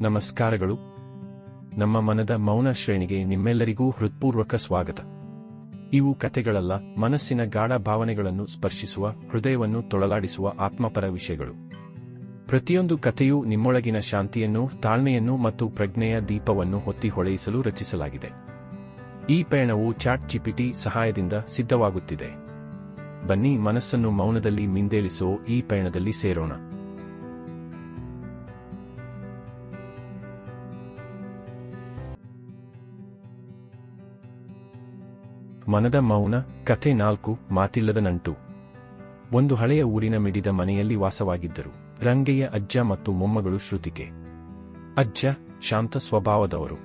ನಮಸ್ಕಾರಗಳು. ನಮ್ಮ ಮನದ ಮೌನ ಶ್ರೇಣಿಗೆ ನಿಮ್ಮೆಲ್ಲರಿಗೂ ಹೃತ್ಪೂರ್ವಕ ಸ್ವಾಗತ. ಇವು ಕಥೆಗಳಲ್ಲ, ಮನಸ್ಸಿನ ಗಾಢ ಭಾವನೆಗಳನ್ನು ಸ್ಪರ್ಶಿಸುವ, ಹೃದಯವನ್ನು ತೊಳಲಾಡಿಸುವ ಆತ್ಮಪರ ವಿಷಯಗಳು. ಪ್ರತಿಯೊಂದು ಕಥೆಯೂ ನಿಮ್ಮೊಳಗಿನ ಶಾಂತಿಯನ್ನು, ತಾಳ್ಮೆಯನ್ನು ಮತ್ತು ಪ್ರಜ್ಞೆಯ ದೀಪವನ್ನು ಹೊತ್ತಿ ಹೊಳೆಯಿಸಲು ರಚಿಸಲಾಗಿದೆ. ಈ ಪಯಣವು ಚಾಟ್ ಚಿಪಿಟಿ ಸಹಾಯದಿಂದ ಸಿದ್ಧವಾಗುತ್ತಿದೆ. ಬನ್ನಿ ಮನಸ್ಸನ್ನು ಮೌನದಲ್ಲಿ ಮಿಂದೇಳಿಸೋ ಈ ಪಯಣದಲ್ಲಿ ಸೇರೋಣ. ಮನದ ಮೌನ, ಕಥೆ ನಾಲ್ಕು, ಮಾತಿಲ್ಲದ ನಂಟು. ಒಂದು ಹಳೆಯ ಊರಿನ ಮಿಡಿದ ಮನೆಯಲ್ಲಿ ವಾಸವಾಗಿದ್ದರು. ರಂಗೆಯ ಅಜ್ಜ ಮತ್ತು ಮೊಮ್ಮಗಳು ಶ್ರುತಿಕೆ ಅಜ್ಜ, ಶಾಂತ ಸ್ವಭಾವದವರು.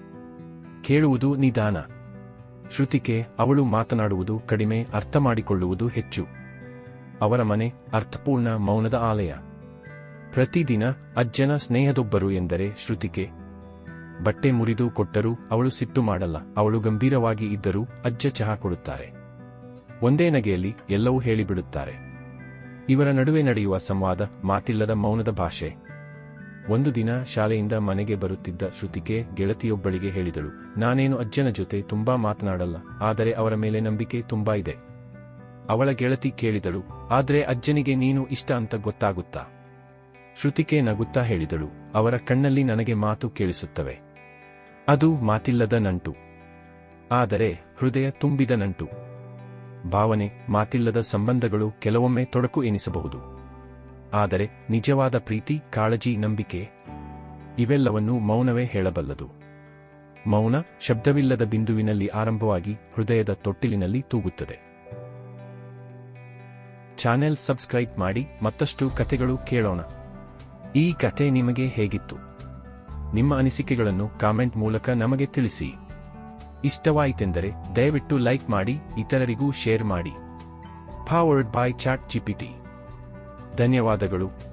ಕೇಳುವುದು ನಿಧಾನ. ಶ್ರುತಿಕೆ ಅವಳು ಮಾತನಾಡುವುದು ಕಡಿಮೆ, ಅರ್ಥ ಮಾಡಿಕೊಳ್ಳುವುದು ಹೆಚ್ಚು. ಅವರ ಮನೆ, ಅರ್ಥಪೂರ್ಣ ಮೌನದ ಆಲಯ. ಪ್ರತಿದಿನ ಅಜ್ಜನ ಸ್ನೇಹದೊಬ್ಬರು ಎಂದರೆ ಶ್ರುತಿಕೆ ಬಟ್ಟೆ ಮುರಿದು ಕೊಟ್ಟರೂ ಅವಳು ಸಿಟ್ಟು ಮಾಡಲ್ಲ, ಅವಳು ಗಂಭೀರವಾಗಿ ಇದ್ದರೂ ಅಜ್ಜ ಚಹಾ ಕೊಡುತ್ತಾರೆ. ಒಂದೇ ನಗೆಯಲ್ಲಿ ಎಲ್ಲವೂ ಹೇಳಿಬಿಡುತ್ತಾರೆ. ಇವರ ನಡುವೆ ನಡೆಯುವ ಸಂವಾದ ಮಾತಿಲ್ಲದ ಮೌನದ ಭಾಷೆ. ಒಂದು ದಿನ ಶಾಲೆಯಿಂದ ಮನೆಗೆ ಬರುತ್ತಿದ್ದ ಶ್ರುತಿಕೆ ಗೆಳತಿಯೊಬ್ಬಳಿಗೆ ಹೇಳಿದಳು, ನಾನೇನು ಅಜ್ಜನ ಜೊತೆ ತುಂಬಾ ಮಾತನಾಡಲ್ಲ, ಆದರೆ ಅವರ ಮೇಲೆ ನಂಬಿಕೆ ತುಂಬಾ ಇದೆ. ಅವಳ ಗೆಳತಿ ಕೇಳಿದಳು, ಆದರೆ ಅಜ್ಜನಿಗೆ ನೀನು ಇಷ್ಟ ಅಂತ ಗೊತ್ತಾಗುತ್ತಾ? ಶ್ರುತಿಕೆ ನಗುತ್ತಾ ಹೇಳಿದಳು, ಅವರ ಕಣ್ಣಲ್ಲಿ ನನಗೆ ಮಾತು ಕೇಳಿಸುತ್ತವೆ. ಅದು ಮಾತಿಲ್ಲದ ನಂಟು. ಆದರೆ ಹೃದಯ ತುಂಬಿದ ನಂಟು. ಭಾವನೆ ಮಾತಿಲ್ಲದ ಸಂಬಂಧಗಳು ಕೆಲವೊಮ್ಮೆ ತೊಡಕು ಎನಿಸಬಹುದು. ಆದರೆ ನಿಜವಾದ ಪ್ರೀತಿ, ಕಾಳಜಿ, ನಂಬಿಕೆ ಇವೆಲ್ಲವನ್ನೂ ಮೌನವೇ ಹೇಳಬಲ್ಲದು. ಮೌನ ಶಬ್ದವಿಲ್ಲದ ಬಿಂದುವಿನಲ್ಲಿ ಆರಂಭವಾಗಿ ಹೃದಯದ ತೊಟ್ಟಿಲಿನಲ್ಲಿ ತೂಗುತ್ತದೆ. ಚಾನೆಲ್ ಸಬ್ಸ್ಕ್ರೈಬ್ ಮಾಡಿ ಮತ್ತಷ್ಟು ಕಥೆಗಳು ಕೇಳೋಣ. ಈ ಕಥೆ ನಿಮಗೆ ಹೇಗಿತ್ತು? ನಿಮ್ಮ ಅನಿಸಿಕೆಗಳನ್ನು ಕಾಮೆಂಟ್ ಮೂಲಕ ನಮಗೆ ತಿಳಿಸಿ. ಇಷ್ಟವಾಯಿತೆಂದರೆ ದಯವಿಟ್ಟು ಲೈಕ್ ಮಾಡಿ, ಇತರರಿಗೂ ಶೇರ್ ಮಾಡಿ. ಫಾವರ್ಡ್ ಬೈ ಚಾಟ್ ಜಿಪಿಟಿ ಧನ್ಯವಾದಗಳು.